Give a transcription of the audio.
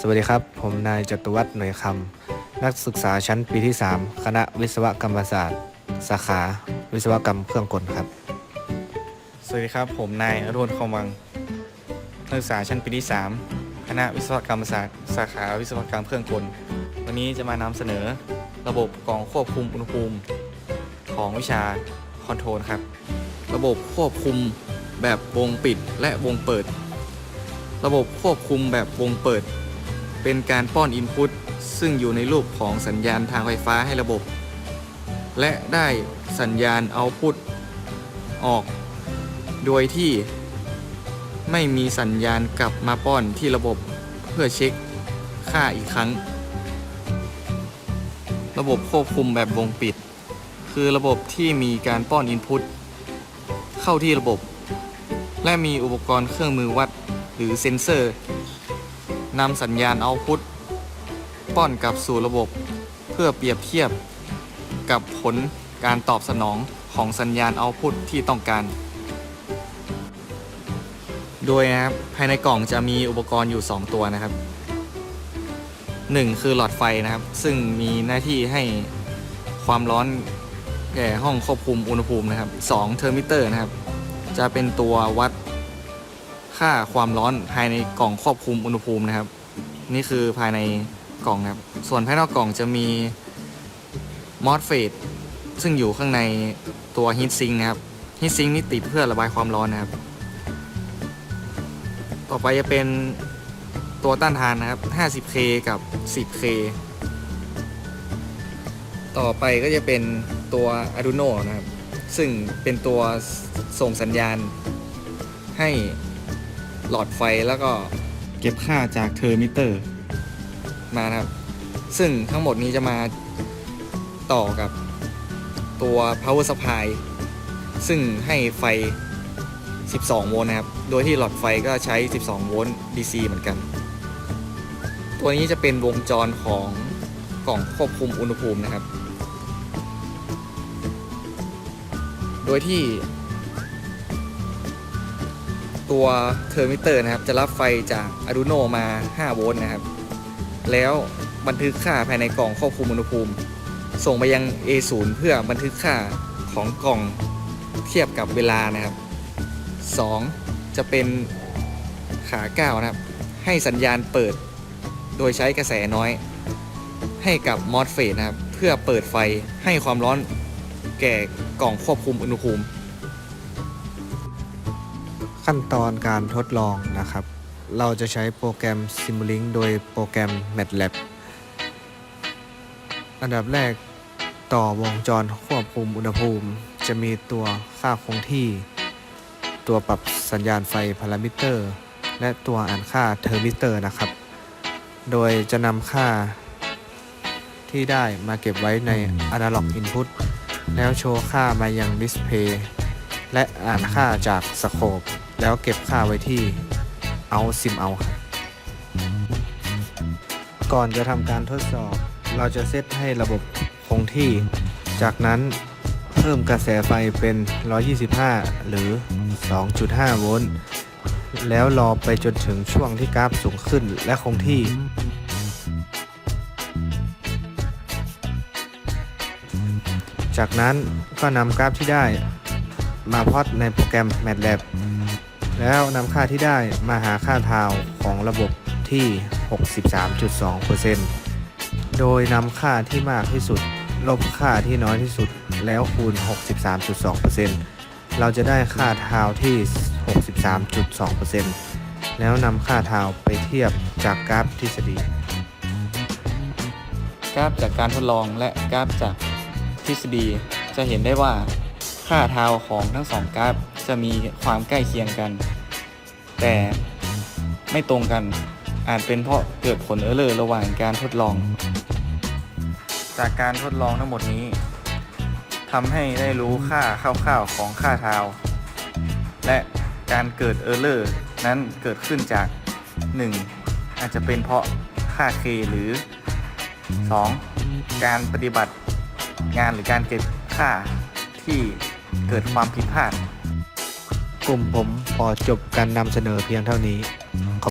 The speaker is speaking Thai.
สวัสดีครับ ผมนายจตุวัฒน์หน่วยคำนักศึกษาชั้นปีที่ 3 คณะวิศวกรรมศาสตร์ สาขา วิศวกรรมเครื่องกลครับ สวัสดีครับ ผมนายอรุณคอมวัง นักศึกษาชั้นปีที่ 3 คณะวิศวกรรมศาสตร์ สาขาวิศวกรรมเครื่องกล วันนี้จะมานำเสนอระบบกล่องควบคุมอุณหภูมิของวิชาคอนโทรลครับ ระบบควบคุมแบบวงปิดและวงเปิด ระบบควบคุมแบบวงเปิด เป็นการป้อนอินพุตซึ่งอยู่ในรูปของสัญญาณทางไฟฟ้าให้ระบบ และได้สัญญาณเอาพุตออก โดยที่ไม่มีสัญญาณกลับมาป้อนที่ระบบเพื่อเช็คค่าอีกครั้ง ระบบควบคุมแบบวงปิด คือระบบที่มีการป้อนอินพุตเข้าที่ระบบ และมีอุปกรณ์เครื่องมือวัดหรือเซ็นเซอร์ นำสัญญาณเอาพุตป้อนกลับสู่ระบบเพื่อเปรียบเทียบกับผลการตอบสนองของสัญญาณเอาพุตที่ต้องการ โดยนะครับภายในกล่องจะมีอุปกรณ์อยู่ 2 ตัวนะครับ 1 คือหลอดไฟนะครับ ซึ่งมีหน้าที่ให้ความร้อนแก่ห้องควบคุมอุณหภูมินะครับ2เทอร์มิเตอร์นะครับ จะเป็นตัววัด ค่าความร้อนภายในกล่องควบคุมอุณหภูมินะครับ นี่คือภายในกล่องนะครับส่วนภายนอกกล่องจะมีมอสเฟตซึ่งอยู่ข้างในตัวฮีทซิงนะครับฮีทซิงนี่ติดเพื่อระบายความร้อนนะครับ ต่อไปจะเป็นตัวต้านทานนะครับ 50K กับ 10K ต่อไปก็จะเป็นตัว Arduino นะครับ ซึ่งเป็นตัวส่งสัญญาณให้ หลอดไฟแล้วก็เก็บค่าจากเทอร์มิเตอร์ มานะครับ ซึ่งทั้งหมดนี้จะมาต่อกับตัว power supply ซึ่งให้ไฟ 12 โวลต์นะครับ โดยที่หลอดไฟก็ใช้ 12 โวลต์ DC เหมือนกัน ตัวนี้จะเป็นวงจรของกล่องควบคุมอุณหภูมินะครับ โดยที่ ตัวเทอร์มิเตอร์นะครับ จะรับไฟจาก Arduino มา 5 โวลต์นะครับ แล้วบันทึกค่าภายในกล่องควบคุมอุณหภูมิ ส่งไปยัง A0 เพื่อบันทึกค่าของกล่องเทียบกับเวลานะครับ 2 จะเป็นขาก้าวนะครับ ให้สัญญาณเปิด โดยใช้กระแสน้อย ให้กับมอสเฟตนะครับ เพื่อเปิดไฟให้ความร้อนแก่กล่องควบคุมอุณหภูมิ ขั้นตอนการทดลองนะครับ เราจะใช้โปรแกรม Simulink โดยโปรแกรม MATLAB อันดับแรกต่อวงจรควบคุมอุณหภูมิ จะมีตัวค่าคงที่ ตัวปรับสัญญาณไฟพารามิเตอร์ และตัวอ่านค่าเทอร์มิเตอร์นะครับ โดยจะนำค่าที่ได้มาเก็บไว้ใน Analog Input แล้วโชว์ค่ามายังดิสเพย์ และอ่านค่าจากสโคปแล้วเก็บค่าไว้ที่ เอาซิมเอาครับก่อนจะทำการทดสอบ เราจะเซตให้ระบบคงที่ จากนั้นเพิ่มกระแสไฟเป็น 125 หรือ 2.5 โวลต์แล้วรอไปจนถึงช่วงที่กราฟสูงขึ้นและคงที่ จากนั้นก็นำกราฟที่ได้ มาพอตในโปรแกรม MATLAB แล้วนำค่าที่ได้มาหาค่าทาวของระบบที่ 63.2%โดยนำค่าที่มากที่สุด ลบค่าที่น้อยที่สุด แล้วคูณ 63.2%เราจะได้ค่าทาวที่ 63.2%แล้วนำค่าทาวไปเทียบจากกราฟทฤษฎี กราฟจากการทดลองและกราฟจากทฤษฎีจะเห็นได้ว่า ค่าทาวของทั้งสองกราฟจะมีความใกล้เคียงกัน แต่ไม่ตรงกันอาจเป็นเพราะเกิดผลเออร์เลอร์ระหว่างการทดลอง จากการทดลองทั้งหมดนี้ทำให้ได้รู้ค่าคร่าวๆของค่าทาว และการเกิดเออร์เลอร์นั้นเกิดขึ้นจาก 1. อาจจะเป็นเพราะค่า K หรือ 2. การปฏิบัติงานหรือการเก็บค่าที่ เกิดความผิดพลาด กลุ่มผมขอจบการนำเสนอเพียงเท่านี้